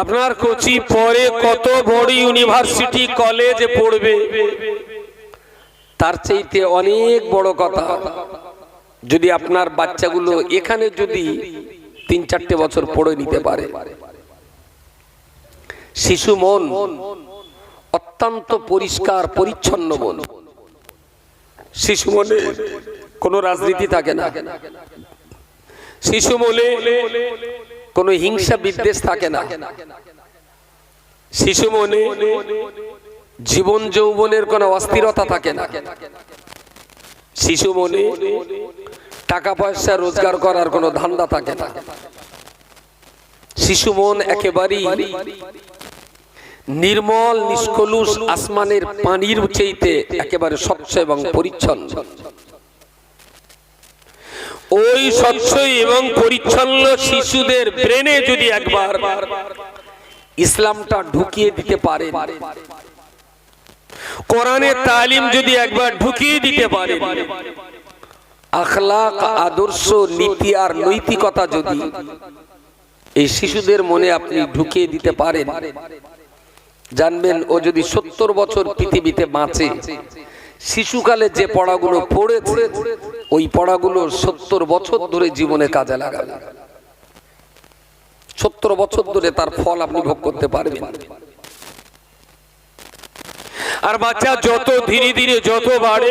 আপনার কোচি পরে কত বড় ইউনিভার্সিটি কলেজ পড়বে? তার চাইতে অনেক বড় কথা। যদি আপনার বাচ্চাগুলো এখানে যদি তিন চারটে বছর পড়ে নিতে পারে। শিশু মন অত্যন্ত পরিষ্কার, পরিচ্ছন্ন মন। শিশু মনে কোনো রাজনীতি থাকে না। শিশু মনে কোনো হিংসা বিদ্বেষ থাকে না। শিশু মনে জীবন যৌবনের কোনো অস্থিরতা থাকে না। শিশু মনে টাকা পয়সা রোজগার করার কোনো ধান্দা থাকে না। শিশু মন একেবারেই নির্মল, নিষ্কলুষ, আসমানের পানির চাইতে একেবারে স্বচ্ছ এবং পরিচ্ছন্ন। ওই স্বচ্ছ এবং পরিচ্ছন্ন শিশুদের ব্রেনে যদি একবার ইসলামটা ঢুকিয়ে দিতে পারে কোরআনের তালিম যদি একবার ঢুকিয়ে দিতে পারে আখলাক, আদর্শ, নীতি আর নৈতিকতা যদি এই শিশুদের মনে আপনি ঢুকিয়ে দিতে পারেন, জানবেন ও যদি সত্তর বছর পৃথিবীতে বাঁচে শিশুকালে যে পড়াগুলো পড়েছে, ওই পড়াগুলো সত্তর বছর ধরে জীবনে কাজে লাগাবে সত্তর বছর ধরে তার ফল আপনি ভোগ করতে পারবেন। আর বাচ্চা যত ধীরে ধীরে যত বাড়ে,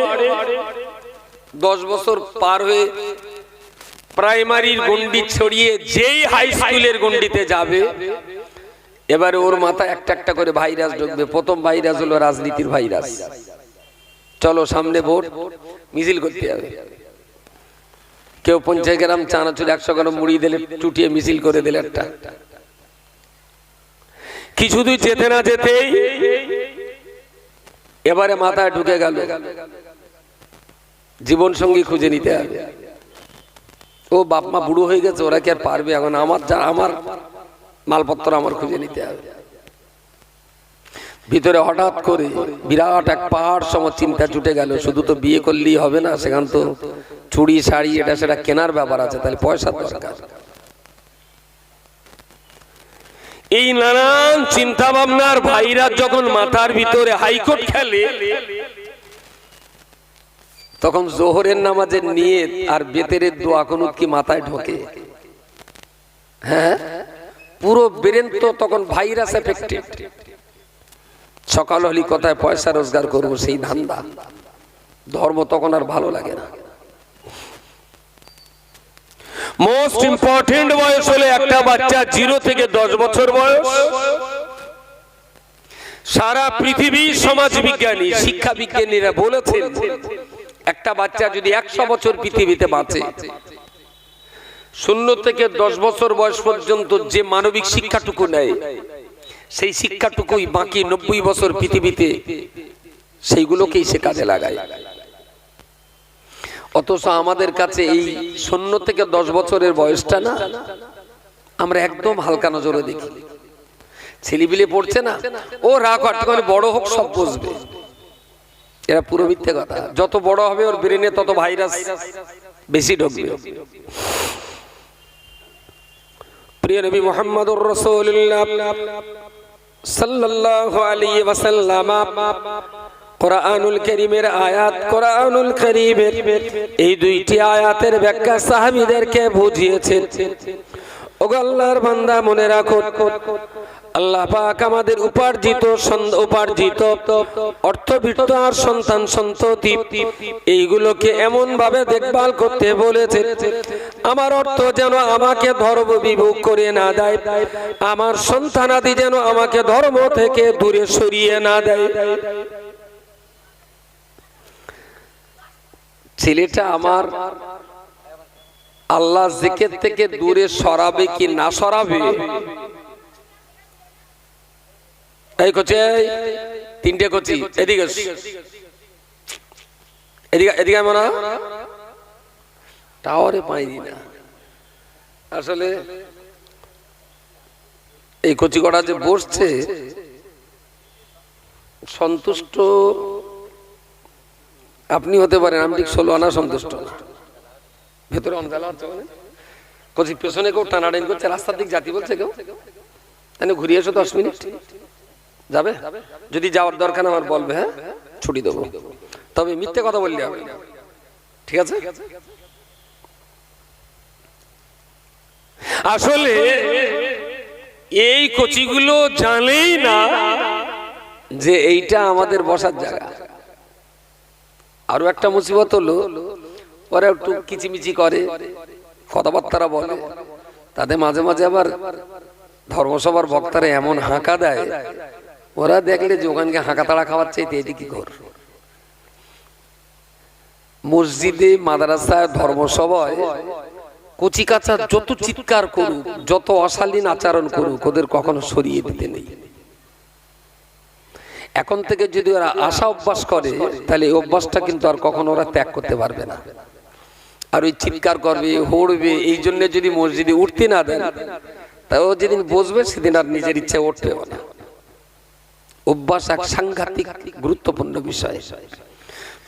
দশ বছর পার হয়ে প্রাইমারির গন্ডি ছড়িয়ে যেই হাই স্কুলের গন্ডিতে যাবে, এবারে ওর মাথায় একটা একটা করে ভাইরাস ঢুকবে। প্রথম ভাইরাস হলো রাজনীতির ভাইরাস চলো সামনে ভোট, মিছিল করতে হবে। কেউ পঞ্চাশ গ্রাম চানাচুর একশো গ্রাম মুড়ি দিলে টুটিয়ে মিছিল করে দিলে একটা। কিছু দূর যেতে না যেতেই এবারে মাথায় ঢুকে গেল। জীবন সঙ্গী খুঁজে নিতে হবে। ও বাপ মা বুড়ো হয়ে গেছে, ওরা কি আর পারবে? এখন আমার যা, আমার মালপত্র আমার খুঁজে নিতে হবে। ভিতরে হঠাৎ করে বিরাট এক পাহাড় সম চিন্তা জুটে গেল। শুধু তো বিয়ে করলেই হবে না সেখান তো চুড়ি, শাড়ি, এটা সেটা কেনার ব্যাপার আছে, তাহলে পয়সা দরকার। এই নানান চিন্তা ভাবনার ভাইরা যখন মাথার ভিতরে হাইকোর্ট খেলে, তখন জোহরের নামাজের নিয়ে আর বেতেরের দোয়া কোনুত কি মাথায় ঢোকে? হ্যাঁ? পুরো ব্রেন তো তখন ভাইরাস এফেক্টেড সকাল হলি কথায় পয়সা রোজগার করব সেই ধান্দা। ধর্ম তখন আর ভালো লাগে না। মোস্ট ইম্পর্টেন্ট বয়স হলে একটা বাচ্চা জিরো থেকে দশ বছর বয়স। সারা পৃথিবীর সমাজ বিজ্ঞানী, শিক্ষা বিজ্ঞানীরা বলেছেন, একটা বাচ্চা যদি একশো বছর পৃথিবীতে বাঁচে, শূন্য থেকে দশ বছর বয়স পর্যন্ত যে মানবিক শিক্ষাটুকু নেয় সেই শিক্ষাটুকুই বাকি নব্বই বছর পৃথিবীতে সেইগুলোকেই সে কাজে লাগায়। অথচ আমাদের কাছে এই শূন্য থেকে দশ বছরের বয়সটা না, আমরা একদম হালকা নজরে দেখি। ছেলেবিলে পড়ছে না, ও রাগ আটকানে বড় হোক, সব বুঝবে। এরা পুরো মিথ্যে কথা। যত বড় হবে ওর ব্রেনে তত ভাইরাস বেশি ঢুকবে। প্রিয় নবী মোহাম্মদুর রাসূলুল্লাহ সাল্লাল্লাহু আলাইহি ওয়াসাল্লাম কোরআনুল কারীমের আয়াত, কোরআনুল কারীমের এই দুইটি আয়াতের ব্যাখ্যা সাহাবীদেরকে বুঝিয়েছেন। ওগো আল্লাহর বান্দা মনে রাখো আল্লাহ পাক আমাদের উপার্জিত উপার্জিত আর সন্তান সন্ততি, এইগুলোকে এমন ভাবে দেখভাল করতে বলেছে। আমার অর্থ যেন আমাকে ধর্ম বিভোগ করে না দেয়। আমার সন্তানাদি যেন আমাকে ধর্ম থেকে দূরে সরিয়ে না দেয়। ছেলেটা আমার আল্লাহ জিকের থেকে দূরে সরাবে কি না সরাবে? এই কচি তিনটে কচি এদিকে এদিকে এদিকে মনে টাওয়ারে পাইনি না। আসলে এই কচি কটা যে বসছে, সন্তুষ্ট আপনি হতে পারেন, আমি ঠিক ষোলো আনা সন্তুষ্ট ভেতরে হচ্ছে মানে। কচি পেছনে কেউ টানাটানি করছে, রাস্তার দিক জাতি বলছে কেউ। তাহলে ঘুরে এসো দশ মিনিট। যাবে? যদি যাওয়ার দরকার আমার বলবে হ্যাঁ? ছুটি দেবো। তবে মিথ্যে কথা বললে ঠিক আছে? আসলে এই কচিগুলো জানেই না যে এইটা আমাদের বসার জায়গা। আরও একটা মুসিবত হলো, ওরা একটু কিচিমিচি করে, কথাবার্তারা বলে। তাদের মাঝে মাঝে আবার ধর্মসভার বক্তারা এমন হাঁকা দেয় ওরা দেখলে যে ওখানকে হাঁকা তাড়া খাওয়ার চাইতে এটি কি কর মসজিদে, মাদ্রাসায়, ধর্মসভায় কচি কাঁচা যত চিৎকার করুক, যত অশালীন আচরণ করুক, ওদের কখনো সরিয়ে দিতে নেই। এখন থেকে যদি ওরা আশা অভ্যাস করে, তাহলে এই অভ্যাসটা কিন্তু আর কখনো ওরা ত্যাগ করতে পারবে না। আর ওই চিৎকার করবে, হড়বে, এই জন্য যদি মসজিদে উঠতে না দেন, তাও যেদিন বসবে, সেদিন আর নিজের ইচ্ছা উঠবে না। অভ্যাস এক সাংঘাতিক গুরুত্বপূর্ণ বিষয়।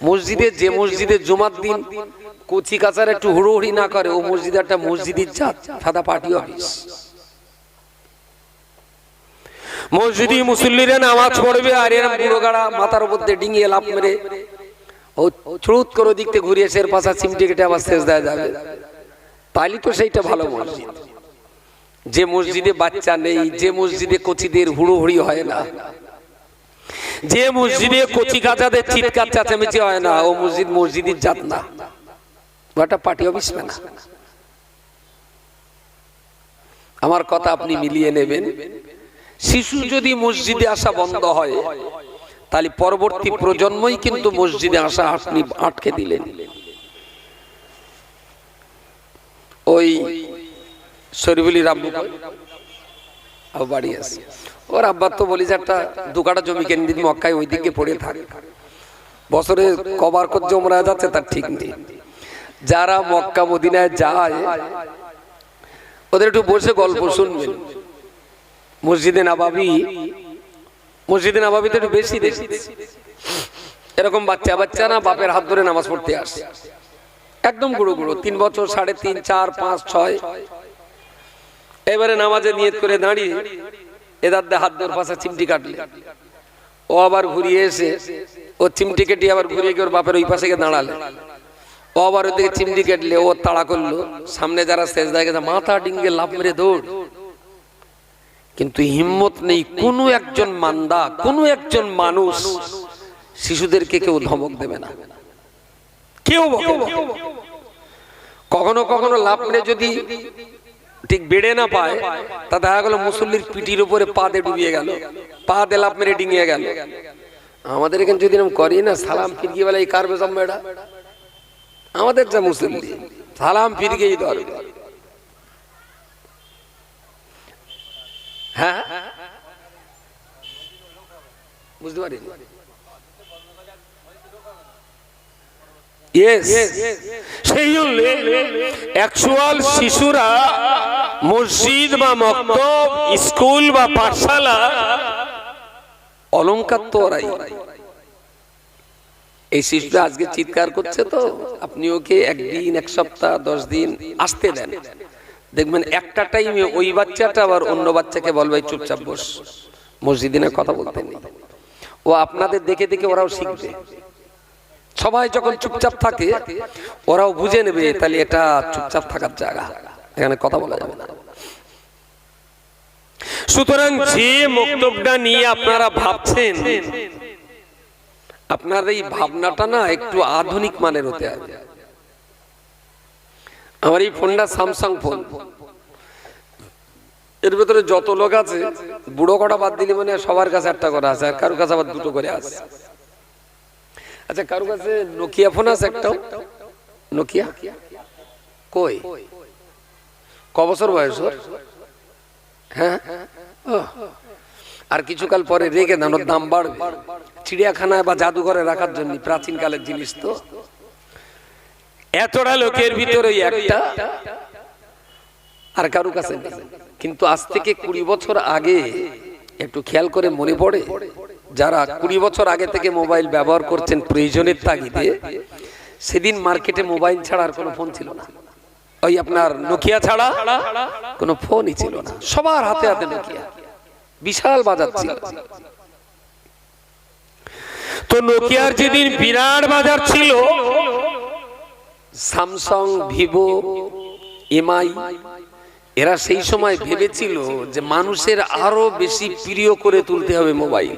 মসজিদে যে মসজিদে জুমার দিন কচি কাচার একটু হুড়োহুড়ি না করে, ও মসজিদে একটা মসজিদের জাত, সাদা পার্টি অফিস। মসজিদি মুসল্লিরা নামাজ পড়বে আর এরম বুড়ো গাড়া মাথার উপর দিয়ে ডিঙিয়ে লাভ মেরে, ও ছুট করে দিকতে ঘুরিয়ে সের পাশা চিমটি কেটে আবার শেষ দেওয়া যাবে। তাইলে তো সেইটা ভালো মসজিদ। যে মসজিদে বাচ্চা নেই, যে মসজিদে কচিদের হুড়োহুড়ি হয় না যে মসজিদে কচি কাচাদের চিৎকার চাচামেচি হয় না, ও মসজিদ মসজিদের জাত না। ওটা পার্টি অফিস না আমার কথা আপনি মিলিয়ে নেবেন। শিশু যদি মসজিদে আসা বন্ধ হয়, তাহলে পরবর্তী প্রজন্মই কিন্তু মসজিদে আসা আপনি আটকে দিলেন। ওই শরীফুলি রাম বাড়ি আছে। ওর আব্বার তো বলিস একটা দু কাটা জমি কেন দিন মক্কায় ওই দিকে পড়ে থাকে। বছরে কবার কর জমরা যাচ্ছে, তার ঠিক নেই। যারা মক্কা মদিনায় যায়, ওদের একটু বসে গল্প শুনবেন। মসজিদে নাবাবি, মসজিদে নাবাবিতে একটু বেশি দেখি এরকম বাচ্চা বাচ্চা না, বাপের হাত ধরে নামাজ পড়তে আসে। একদম গুঁড়ো গুঁড়ো, তিন বছর, সাড়ে তিন, চার, পাঁচ, ছয়। এবারে নামাজে নিয়ত করে দাঁড়িয়ে এদার দিয়ে হাত ধরে পাশা চিমটি কাটলে। ও আবার ঘুরিয়ে এসে, ও চিমটি কেটে আবার ঘুরিয়ে গিয়ে ওর বাপের ওই পাশে গিয়ে দাঁড়ালে। ও আবার ওদিকে চিমটি কেটলে, ও তাড়া করল। সামনে যারা শেষ গেছে, মাথা ডিঙ্গে লাভ মেরে দৌড়। কিন্তু হিম্মত নেই, কোনো একজন মান্দা, কোনো একজন মানুষ শিশুদেরকে কেউ ধমক দেবে না। কেউ কখনো কখনো লাভ মেরে যদি ঠিক বেড়ে না পায়, তা দেখা গেল মুসল্লির পিঠির উপরে পা দিয়ে ডুবিয়ে গেল, পা দিয়ে লাভ মেরে ডিঙিয়ে গেল। আমাদের এখানে যদি এরকম করি না, সালাম ফিরগিয়ে বেলা, এই কারবে জম্মেটা আমাদের যা মুসল্লি, সালাম ফিরগিয়েই ধরবে হ্যাঁ? বুঝতে পারি সেই অ্যাকচুয়াল শিশুরা মসজিদ বা স্কুল বা পাঠশালা অলঙ্কার তো এই আজকে চিৎকার করছে তো, আপনি ওকে একদিন, এক সপ্তাহ, দশ দিন আসতে দেন। দেখবেন একটা টাইমে ওই বাচ্চাটা আবার অন্য বাচ্চাকে বলবে "এই চুপচাপ বস। মসজিদিনে কথা বলতে নেই। ও আপনাদের দেখে দেখে ওরাও শিখবে। সবাই যখন চুপচাপ থাকে, ওরাও বুঝে নেবে তাহলে এটা চুপচাপ থাকার জায়গা। এখানে কথা বলা যাবে না। সুতরাং যে মক্তবটা নিয়ে আপনারা ভাবছেন, আপনার এই ভাবনাটা না একটু আধুনিক মানের হতে হবে। আমার এই ফোনটা স্যামসাং ফোন এর ভেতরে যত লোক আছে, বুড়ো কটা বাদ দিলে মানে সবার কাছে একটা করে আছে, আর কারোর কাছে আবার দুটো করে আছে। আচ্ছা কারোর কাছে নোকিয়া ফোন আছে একটাও? নোকিয়া কই? ক বছর বয়স? হ্যাঁ। আর কিছুকাল পরে রেখে দেন দাম বাড়বে চিড়িয়াখানায় বা জাদুঘরে রাখার জন্য প্রাচীন কালের জিনিস তো। এতটা লোকের ভিতরে একটা। আর কারও কাছে কিন্তু আজ থেকে কুড়ি বছর আগে একটু খেয়াল করে মনে পড়ে যারা কুড়ি বছর আগে থেকে মোবাইল ব্যবহার করছেন প্রয়োজনের তাগিদে সেদিন মার্কেটে মোবাইল ছাড়া আর কোনো ফোন ছিল না। ওই আপনার নোকিয়া ছাড়া কোনো ফোনই ছিল না। সবার হাতে হাতে নোকিয়া। বিশাল বাজার ছিল। তো নোকিয়ার যেদিন বিরাট বাজার ছিল স্যামসাং ভিভো এমআই এরা সেই সময় ভেবেছিল যে মানুষের আরও বেশি প্রিয় করে তুলতে হবে মোবাইল।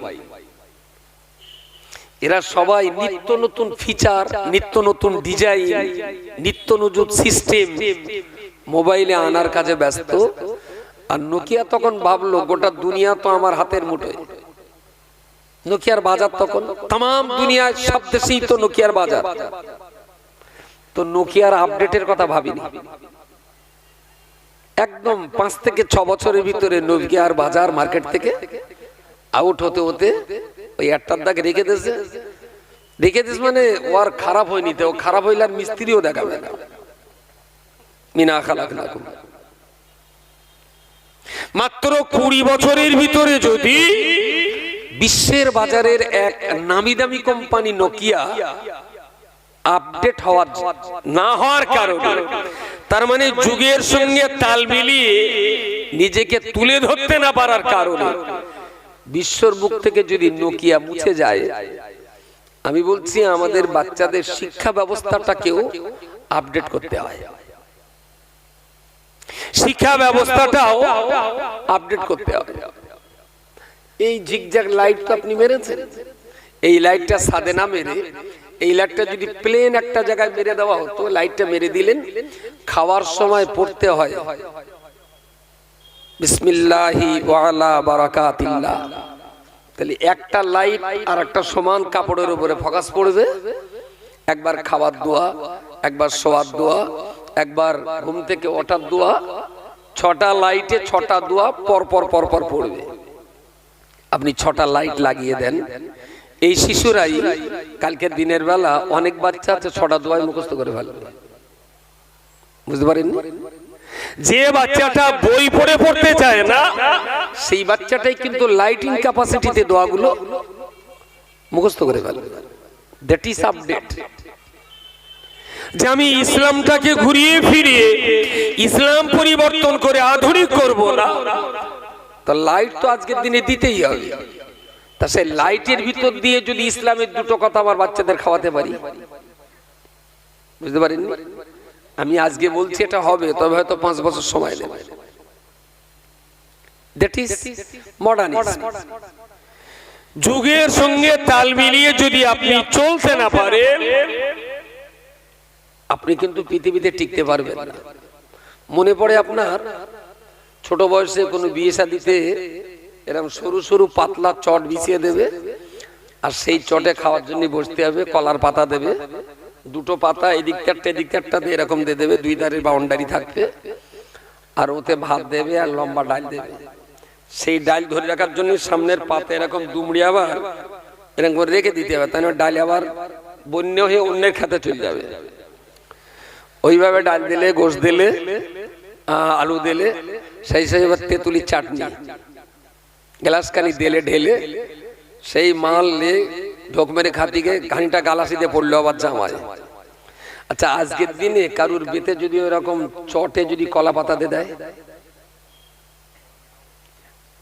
এরা সবাই নিত্য নতুন ফিচার নিত্য নতুন ডিজাইন নিত্য নতুন সিস্টেম মোবাইলে আনার কাজে ব্যস্ত। আর নোকিয়া তখন ভাবলো, গোটা দুনিয়া তো আমার হাতের মুঠোয়। নোকিয়ার বাজার তখন তাম দুনিয়ায় সব দেশেই তো নোকিয়ার বাজার। তো নোকিয়ার আপডেটের কথা ভাবিনি। একদম পাঁচ থেকে ছ বছরের ভিতরে নোকিয়ার বাজার, মার্কেট থেকে আউট হতে হতে ওই একটার দাগ রেখে দিয়েছে। রেখে দিস মানে ও আর খারাপ হয়নি তো। খারাপ হইলে আর মিস্ত্রিও দেখাবে না। মিনা খালাক না মাত্র কুড়ি বছরের ভিতরে যদি বিশ্বের বাজারের এক নামি দামি কোম্পানি নোকিয়া আপডেট হওয়ার না হওয়ার কারণে। তার মানে যুগের সঙ্গে তাল মিলিয়ে নিজেকে তুলে ধরতে না পারার কারণে। বিশ্বর বুক থেকে যদি নোকিয়া মুছে যায়, আমি বলছি আমাদের বাচ্চাদের শিক্ষা ব্যবস্থাটাকেও আপডেট করতে হয়। শিক্ষা ব্যবস্থাটাও আপডেট করতে হবে। এই ঝিকঝাক লাইট তো আপনি মেরেছেন? এই লাইটটা সাদে না মেরে এই লাইটটা যদি প্লেন একটা জায়গায় মেরে দেওয়া হতো, লাইটটা মেরে দিলেন, খাওয়ার সময় পড়তে হয়। তাহলে একটা লাইট আর একটা সমান কাপড়ের উপরে ফোকাস পড়বে। একবার খাবার দোয়া, একবার শোয়ার দোয়া, একবার ঘুম থেকে ওঠার দোয়া, ছটা লাইটে ছটা দোয়া পর পর পর পর পড়বে। আপনি ছটা লাইট লাগিয়ে দেন। এই শিশুরাই কালকে দিনের বেলা অনেক বাচ্চা আছে, ছটা দোয়ায় মুখস্থ করে ভালো বুঝতে পারেন যে বাচ্চাটা বই পড়ে পড়তে চায় না, সেই বাচ্চাটাই কিন্তু লাইটিং ক্যাপাসিটিতে দোয়াগুলো মুখস্থ করে ফেলে। দ্যাট ইজ আপডেট যে আমি ইসলামটাকে ঘুরিয়ে ফিরিয়ে ইসলাম পরিবর্তন করে আধুনিক করব না তো লাইট তো আজকের দিনে দিতেই হবে। তা সেই লাইটের ভিতর দিয়ে যদি ইসলামের দুটো কথা আমার বাচ্চাদের খাওয়াতে পারি। বুঝতে পারেননি আমি আজকে বলছি এটা হবে তবে হয়তো পাঁচ বছর সময় নেবে। দ্যাট ইজ মডার্ন যুগের সঙ্গে তাল মিলিয়ে যদি আপনি চলতে না পারেন আপনি কিন্তু পৃথিবীতে টিকতে পারবেন না। মনে পড়ে আপনার? ছোট বয়সে কোনো বিয়ে শাদিতে এরকম সরু সরু পাতলা চট বিছিয়ে দেবে আর সেই চটে খাওয়ার জন্য বসতে হবে, কলার পাতা দেবে। দুটো পাতা এদিক চারটে এদিক চারটাতে এরকম দিয়ে দেবে, দুই ধারের বাউন্ডারি থাকবে। আর ওতে ভাত দেবে আর লম্বা ডাল দেবে। সেই ডাল ধরে রাখার জন্য সামনের পাতা এরকম দুমড়ি আবার এরকম করে রেখে দিতে হবে তাই ডাল আবার বন্য হয়ে অন্যের খাতে চলে যাবে। ওইভাবে ডাল দিলে, গোশ দিলে আলু দিলে, সেই সেই এবার তেঁতুলির চাটনি। গ্লাস খানি ঢেলে সেই মাল নিয়ে ঢোক মেরে খাতিকে খানিটা গালাসিতে পড়ল আবার জামায়। আচ্ছা আজকের দিনে কারুর বেতে যদি ওরকম চটে যদি কলা পাতাতে দেয়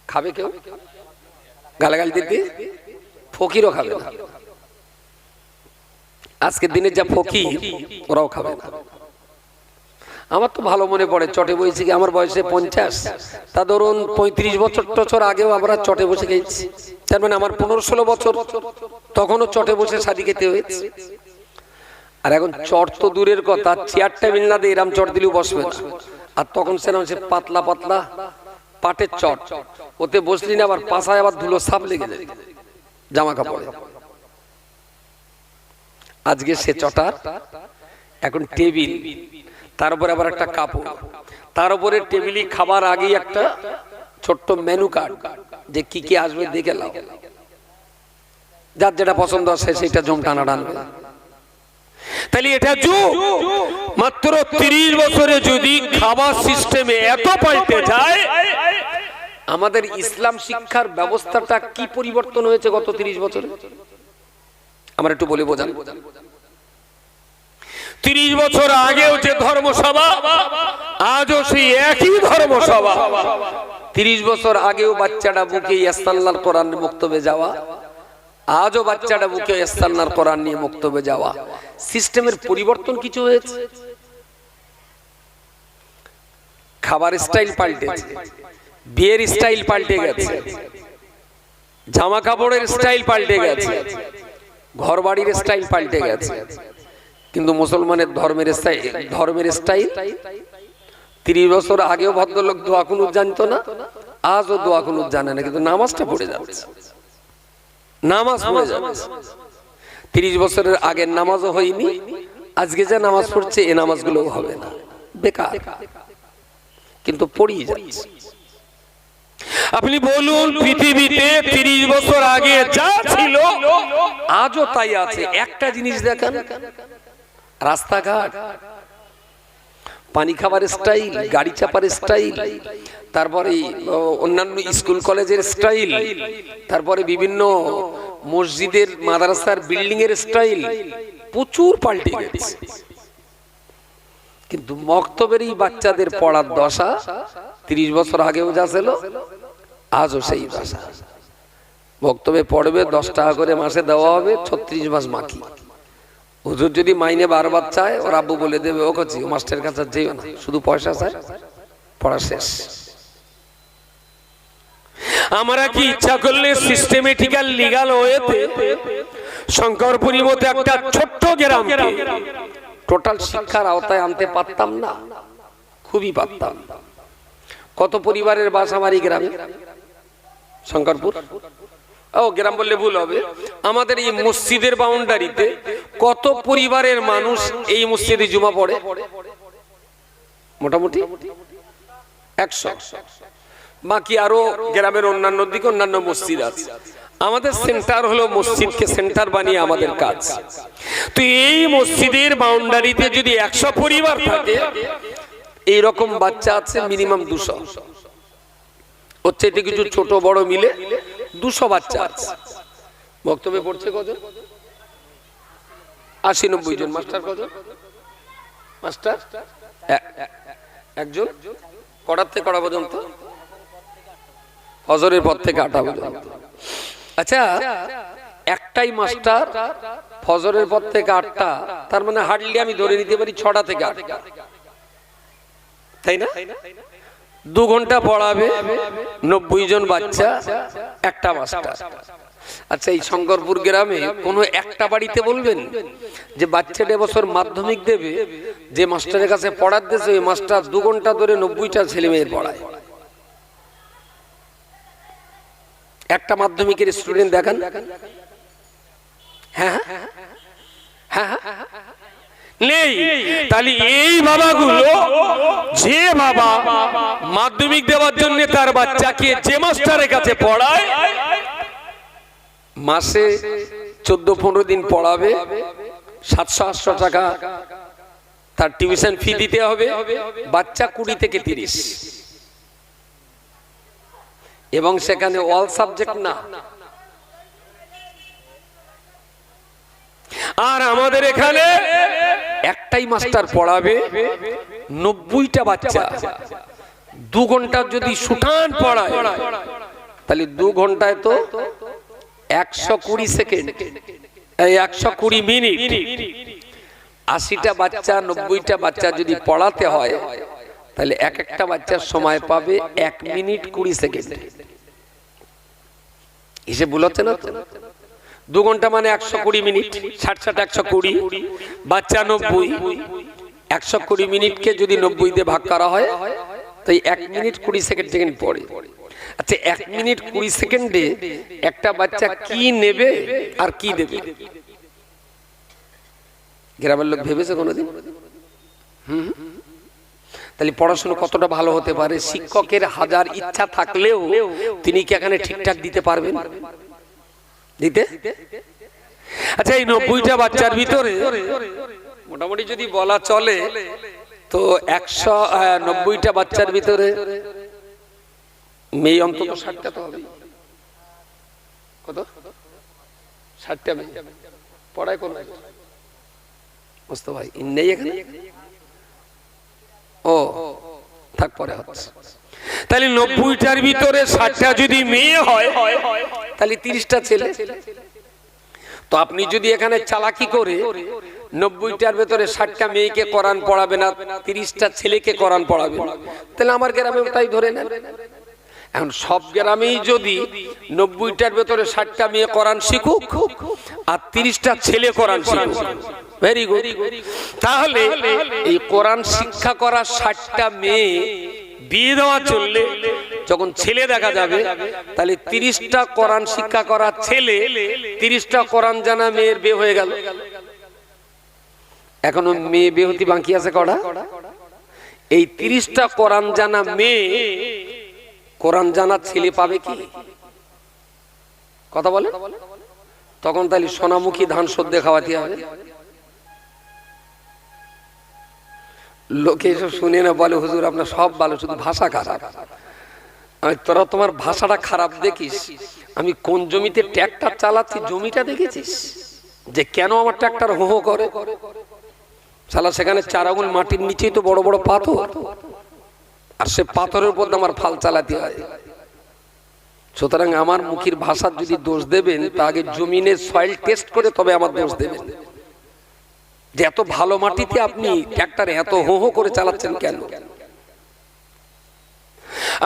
খাবে কেউ? গালাগাল দিতে? ফকিরও খাবে আজকের দিনে যা ফকির, ওরাও খাবে না। আমার তো ভালো মনে পড়ে, চটে বসে কি আমার বয়সে পঞ্চাশ। তা ধরুন পঁয়ত্রিশ বছর টছর আগেও আমরা চটে বসে গেছি তার মানে আমার পনেরো ষোলো বছর, তখনও চটে বসে শাড়ি খেতে হয়েছে। আর এখন চট তো দূরের কথা চেয়ার টেবিল না দিয়ে এরাম চট দিলেও বসবে আর তখন সেরকম সে পাতলা পাতলা পাটের চট ওতে বসলি না, আবার পাশায় আবার ধুলো সাপ লেগে যায়, জামা কাপড়ে। আজকে সে চটার, এখন টেবিল। তার উপরে আবার একটা কাপড়। তার উপরে টেবিলি খাবার আগেই একটা ছোট্ট মেনু কার্ড যে কি কি আসবে দেখে লাও যার যেটা পছন্দ আছে সেটা জম টানা টানবে। তাহলে এটা যুগ মাত্র তিরিশ বছরে যদি খাবার সিস্টেমে এত পাল্টে যায়, আমাদের ইসলাম শিক্ষার ব্যবস্থাটা কি পরিবর্তন হয়েছে গত তিরিশ বছরে? আমার একটু বলে বোঝান। তিরিশ বছর আগেও যে ধর্মসভা, আজও সেই একই ধর্মসভা। তিরিশ বছর আগেও বাচ্চাটা বুকে ইয়াস্তাল্লার কোরআন মুক্তবে যাওয়া, আজও বাচ্চাটা বুকে ইয়াস্তাল্লার কোরআন নিয়ে বক্তব্যে যাওয়া। সিস্টেমের পরিবর্তন কিছু হয়েছে? খাবার স্টাইল পাল্টেছে, বিয়ের স্টাইল পাল্টে গেছে জামা কাপড়ের স্টাইল পাল্টে গেছে ঘর বাড়ির স্টাইল পাল্টে গেছে। কিন্তু মুসলমানের ধর্মের ধর্মের স্টাইল তিরিশ বছর আগেও ভদ্রলোক দোয়া কুনুত জানতো না, আজও দোয়া কুনুত জানে না, কিন্তু নামাজটা পড়ে যাচ্ছে। নামাজ পড়ে যাচ্ছে। তিরিশ বছরের আগের নামাজও হয়নি, আজকে যে নামাজ পড়ছে, এ নামাজগুলো হবে না। বেকার। কিন্তু পড়িয়ে যাচ্ছে। আপনি বলুন, পৃথিবীতে তিরিশ বছর আগে যা ছিল, আজও তাই আছে। একটা জিনিস দেখেন। রাস্তাঘাট পানি খাবার স্টাইল, গাড়ি চাপার স্টাইল, তারপরে অন্যান্য স্কুল কলেজের স্টাইল, তারপরে বিভিন্ন মসজিদের, মাদ্রাসার বিল্ডিং এর স্টাইল, প্রচুর পাল্টে গেছে। কিন্তু মক্তবের এই বাচ্চাদের পড়ার দশা, তিরিশ বছর আগেও যা ছিল, আজও সেই দশা। বক্তব্যে পড়বে, দশ টাকা করে মাসে দেওয়া হবে, ছত্রিশ মাস মাকি হুজুর যদি মাইনে বারবার চায় ওর আব্বু বলে দেবে ও কচি মাস্টারের কাছে যেও না। শুধু পয়সা চায় পড়া শেষ। আমরা কি ইচ্ছা করলে সিস্টেমেটিক্যাল লিগাল ওয়েতে শঙ্করপুরীর মতো একটা ছোট্ট গ্রাম টোটাল শিক্ষার আওতায় আনতে পারতাম না খুবই পারতাম। কত পরিবারের বাস আমার এই গ্রামে? শঙ্করপুর? ও, গ্রাম বললে ভুল হবে। আমাদের এই মসজিদের বাউন্ডারিতে কত পরিবারের মানুষ এই মসজিদে জুমা পড়ে? মোটামুটি একশো। বাকি আরও গ্রামের অন্যান্য দিকে অন্যান্য মসজিদ আছে। আমাদের সেন্টার হলো মসজিদকে সেন্টার বানিয়ে আমাদের কাজ। তো এই মসজিদের বাউন্ডারিতে যদি একশো পরিবার থাকে এই রকম বাচ্চা আছে মিনিমাম দুশো। হচ্ছে কিছু ছোট বড় মিলে দুশো বাচ্চা বক্তব্যে পড়ছে কত আশি নব্বই জন। মাস্টার কত মাস্টার? একজন? কড়ার থেকে কড়া পর্যন্ত? ফজরের পর থেকে আটা পর্যন্ত। আচ্ছা একটাই মাস্টার ফজরের পর থেকে আটটা, তার মানে হার্ডলি আমি ধরে নিতে পারি ছটা থেকে আটটা। তাই না? দু ঘণ্টা পড়াবে নব্বই জন বাচ্চা একটা মাস্টার আচ্ছা এই শঙ্করপুর গ্রামে কোনো একটা বাড়িতে বলবেন যে বাচ্চাটা বছর মাধ্যমিক দেবে যে মাস্টারের কাছে পড়ার দেশে ওই মাস্টার দু ঘণ্টা ধরে নব্বইটা ছেলে মেয়ের পড়ায় একটা মাধ্যমিকের স্টুডেন্ট দেখান হ্যাঁ হ্যাঁ হ্যাঁ হ্যাঁ নেই। তাহলে এই বাবাগুলো, যে বাবা মাধ্যমিক দেওয়ার জন্য তার বাচ্চাকে যে মাস্টারের কাছে পড়ায়, মাসে চোদ্দ পনেরো দিন পড়াবে, সাতশো আটশো টাকা তার টিউশন ফি দিতে হবে, বাচ্চা কুড়ি থেকে তিরিশ। এবং সেখানে অল সাবজেক্ট না। আর আমাদের এখানে একটাই মাস্টার পড়াবে নব্বইটা বাচ্চা। দু ঘণ্টা যদি সুঠান পড়ায়, তাহলে দু ঘন্টায় তো একশো কুড়ি সেকেন্ড একশো কুড়ি মিনিট। আশিটা বাচ্চা, নব্বইটা বাচ্চা যদি পড়াতে হয়, তাহলে এক একটা বাচ্চার সময় পাবে এক মিনিট কুড়ি সেকেন্ড। ভুল হচ্ছে না? দু ঘণ্টা মানে একশো কুড়ি মিনিট, ষাট ষাট একশো কুড়ি। বাচ্চা নব্বই, একশো কুড়ি মিনিটকে যদি নব্বই দিয়ে ভাগ করা হয়, তাই এক মিনিট কুড়ি সেকেন্ড সেকেন্ড পড়ে। আচ্ছা এক মিনিট কুড়ি সেকেন্ডে একটা বাচ্চা কি নেবে আর কি দেবে? গ্রামের লোক ভেবেছে কোনোদিন? হুম। তাহলে পড়াশোনা কতটা ভালো হতে পারে? শিক্ষকের হাজার ইচ্ছা থাকলেও তিনি কি এখানে ঠিকঠাক দিতে পারবেন? দিতে? আচ্ছা এই নব্বইটা বাচ্চার ভিতরে মোটামুটি যদি বলা চলে, তো একশো নব্বইটা বাচ্চার ভিতরে মেয়ে অন্তত ষাটটা তো হবে কত? ষাটটা মেয়ে। পড়ায় কোন বুঝতে ভাই নেই এখানে? ও, থাক, পরে হচ্ছে। তাহলে নব্বইটার ভিতরে ষাটটা যদি মেয়ে হয় তাহলে তিরিশটা ছেলে। তো আপনি যদি এখানে চালাকি করে নব্বইটার ভেতরে ষাটটা মেয়েকে কোরআন পড়াবে না, তিরিশটা ছেলেকে কোরআন পড়াবে তাহলে আমার গ্রামে তাই ধরে নেন। এখন সব গ্রামেই যদি নব্বইটার ভেতরে ষাটটা মেয়ে কোরআন শিখুক আর তিরিশটা ছেলে কোরআন শিখুক। ভেরি গুড তাহলে এই কোরআন শিক্ষা করা ষাটটা মেয়ে বিয়ে দেওয়া চললে যখন ছেলে দেখা যাবে, তাহলে তিরিশটা কোরআন শিক্ষা করা ছেলে, তিরিশটা কোরআন জানা মেয়ের বিয়ে হয়ে গেল। এখনও মেয়ে বিয়ে হতে বাকি আছে কড়া এই তিরিশটা কোরআন জানা মেয়ে, কোরআন জানা ছেলে পাবে কি? কথা বলে? তখন তাহলে সোনামুখী ধান সদ্য খাওয়াতে হবে। লোকে এসব শুনে না বলে, হুজুর আপনার সব ভালো, শুধু ভাষা খারাপ। আমি, তোরা তোমার ভাষাটা খারাপ দেখিস। আমি কোন জমিতে ট্র্যাক্টর চালাচ্ছি, জমিটা দেখেছিস? যে কেন আমার ট্র্যাক্টর হো করে? শালা, সেখানে চার আঙুল মাটির নিচেই তো বড় বড় পাথর। আর সে পাথরের উপর আমার ফাল চালাতে হয়। সুতরাং আমার মুখের ভাষার যদি দোষ দেবেন, তা আগে জমিনের সয়েল টেস্ট করে তবে আমার দোষ দেবেন। যে এত ভালো মাটিতে আপনি ট্র্যাক্টর এত হো হো করে চালাচ্ছেন কেন?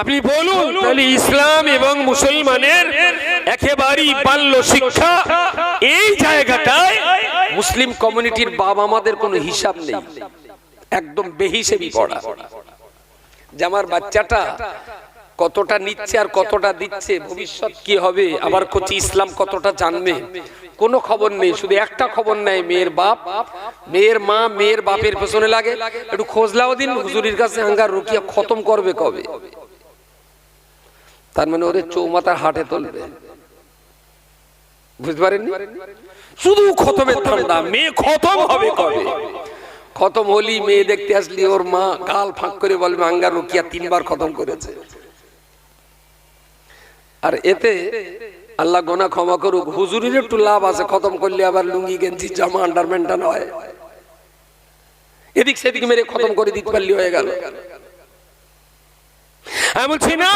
আপনি বলুন, তাহলে ইসলাম এবং মুসলমানের একেবারেই বাল্য শিক্ষা এই জায়গাটায় মুসলিম কমিউনিটির বাবা মাদের কোনো হিসাব নেই। একদম বেহিসেবি পড়া। যে আমার বাচ্চাটা কতটা নিচ্ছে আর কতটা দিচ্ছে, ভবিষ্যৎ কি হবে, আবার কোচি ইসলাম কতটা জানবে কোনো খবর নেই, শুধু একটা খবর নেই, মেয়ের বাপ। মেয়ের মা, মেয়ের বাপের পেছনে লাগে। একটু খোঁজলাও দিন, হুজুরির কাছে আঙ্গার রুকিয়া খতম করবে কবে? তার মানে ওরে চৌমাতার হাটে তুলবে। বুঝতে পারেননি? শুধু খতমের ঠান্ডা মেয়ে খতম হবে কবে? খতম হলি মেয়ে দেখতে আসলি, ওর মা গাল ফাঁক করে বলবে আঙ্গা রুকিয়া তিনবার খতম করেছে। আর এতে আল্লাহ গোনা ক্ষমা করুক, হুজুরির একটু লাভ আছে, খতম করলে আবার লুঙ্গি, গেঞ্জি, জামা আন্ডারমেন্টা নয়। এদিক সেদিক মেরে খতম করে দিতে পারলি হয়ে গেল। আমি বলছি, না,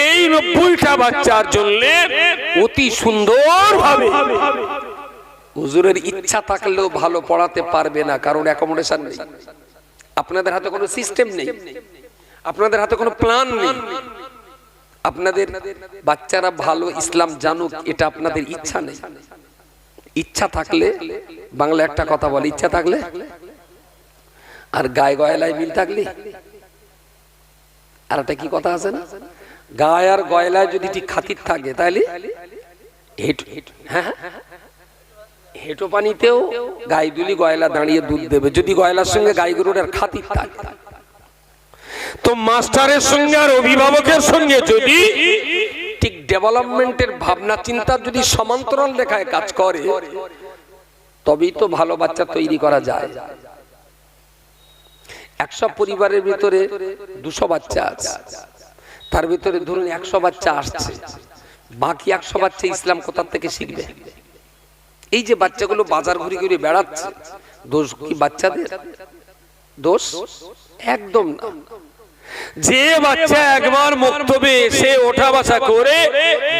এই নব্বইটা বাচ্চার জন্য অতি সুন্দর ভাবে হুজুরের ইচ্ছা থাকলেও ভালো পড়াতে পারবে না, কারণ অ্যাকোমোডেশন নেই। আপনাদের হাতে কোনো সিস্টেম নেই। আপনাদের হাতে কোনো প্ল্যান নেই। আপনাদের বাচ্চারা ভালো ইসলাম জানুক, এটা আপনাদের ইচ্ছা নেই। ইচ্ছা থাকলে বাংলা একটা কথা বলে, ইচ্ছা থাকলে? আর গায়ে গয়লায় মিল থাকলে? আর একটা কি কথা আছে না? গায়ে আর গয়লায় যদি ঠিক খাতির থাকে তাহলে হেঁটু হ্যাঁ হ্যাঁ। হেঁটো পানিতেও গাই দুলি গয়লা দাঁড়িয়ে দুধ দেবে। যদি গয়লার সঙ্গে গাই গরুর আর খাতির থাকে তো মাস্টারের সঙ্গে আর অভিভাবকের সঙ্গে যদি ঠিক ডেভেলপমেন্টের ভাবনা চিন্তা যদি সমান্তরাল রেখায় কাজ করে, তবেই তো ভালো বাচ্চা তৈরি করা যায়। একশো পরিবারের ভিতরে দুশো বাচ্চা আছে। তার ভিতরে ধরুন একশো বাচ্চা আসছে, বাকি একশো বাচ্চা ইসলাম কোথার থেকে শিখবে? এই যে বাচ্চাগুলো বাজার ঘুরে ঘুরে বেড়াচ্ছে, দোষ কি বাচ্চাদের? দোষ? একদম না। যে বাচ্চা একবার মক্তবে এসে ওঠা বসা করে,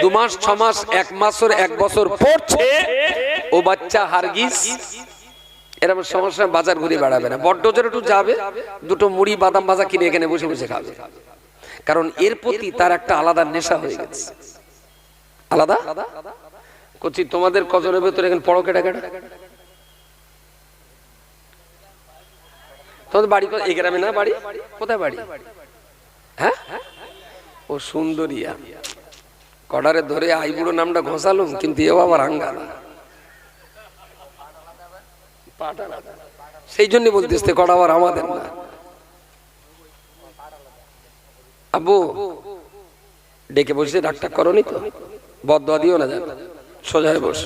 দু মাস, ছ মাস, এক মাসের এক বছর পড়ছে, ও বাচ্চা হারগিস। এরকম সমস্যা বাজার ঘুরে বেড়াবে না। বড্ড জোরে একটু যাবে, দুটো মুড়ি, বাদাম ভাজা কিনে এখানে বসে বসে খাবে। কারণ এর প্রতি তার একটা আলাদা নেশা হয়ে গেছে। আলাদা? কচি, তোমাদের কজনের ভেতরে এখানে পড়ো কেটা কেটা? তোমাদের বাড়ি কোথায়? এই গ্রামে না বাড়ি? কোথায় বাড়ি? হ্যাঁ? ও সুন্দরিয়া কডারে ধরে আইবুড়ো নামটা ঘোষালুম, কিন্তু এ আবার আঙ্গাল সেই জন্য বলতেস কটা আবার আমাদের না। আব্বু, ডেকে বসে ডাক্তার করনি তো? বদয়া দিও না জান সোজায় বস।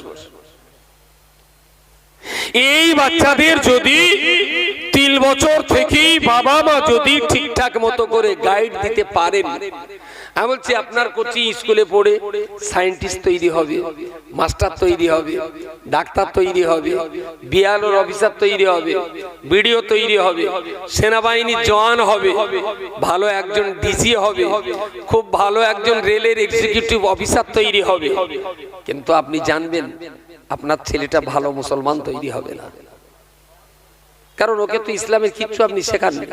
এই বাচ্চাদের যদি তিন বছর থেকেই বাবা মা যদি ঠিকঠাক মতো করে গাইড দিতে পারেন, আমি বলছি আপনার কোচিং স্কুলে পড়ে সায়েন্টিস্ট তৈরি হবে মাস্টার তৈরি হবে, ডাক্তার তৈরি হবে বিয়ালোর অফিসার তৈরি হবে বিডিও তৈরি হবে, সেনাবাহিনীর জওয়ান হবে, ভালো একজন ডিসি হবে, খুব ভালো একজন রেলের এক্সিকিউটিভ অফিসার তৈরি হবে। কিন্তু আপনি জানবেন, আপনার ছেলেটা ভালো মুসলমান তৈরি হবে না। কারণ ওকে তো ইসলামের কিচ্ছু আপনি শেখাননি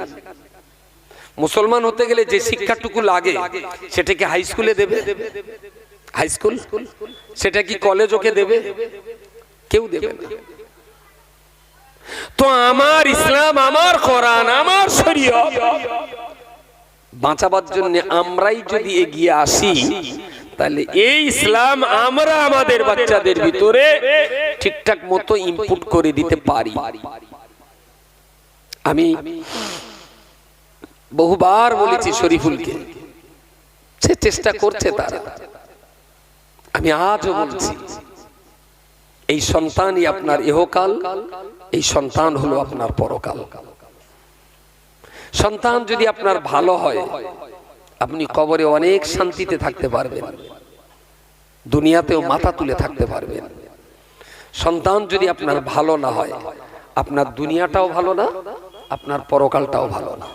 মুসলমান হতে গেলে যে শিক্ষাটুকু লাগে সেটা কি হাই স্কুলে দেবে। হাই স্কুল সেটা কি কলেজ ওকে দেবে? কেউ দেবে না। তো আমার ইসলাম, আমার কোরআন, আমার শরীয়ত, বাঁচাবার জন্য আমরাই যদি এগিয়ে আসি, তাহলে এই ইসলাম আমরা আমাদের বাচ্চাদের ভিতরে ঠিকঠাক মতো ইনপুট করে দিতে পারি। আমি বহুবার বলেছি শরীফুলকে সে চেষ্টা করছে তারা। আমি আজও বলছি এই সন্তানই আপনার ইহকাল এই সন্তান হলো আপনার পরকাল। সন্তান যদি আপনার ভালো হয় আপনি কবরে অনেক শান্তিতে থাকতে পারবেন। দুনিয়াতেও মাথা তুলে থাকতে পারবেন। সন্তান যদি আপনার ভালো না হয় আপনার দুনিয়াটাও ভালো না আপনার পরকালটাও ভালো না।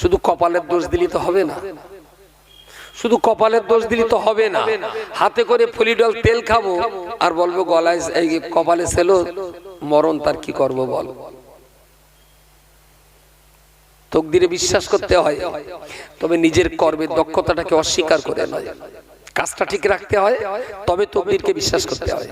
শুধু কপালের দোষ দিলে তো হবে না। শুধু কপালের দোষ দিলে তো হবে না। হাতে করে ফলিডল তেল খাব আর বলব, গলায় এই কপালে ছেলো মরণ তার কি করব বল? তকদিরে বিশ্বাস করতে হয়, তবে নিজের কর্মের দক্ষতাটাকে অস্বীকার করে নয়। কাজটা ঠিক রাখতে হয়, তবে তকদিরকে বিশ্বাস করতে হয়।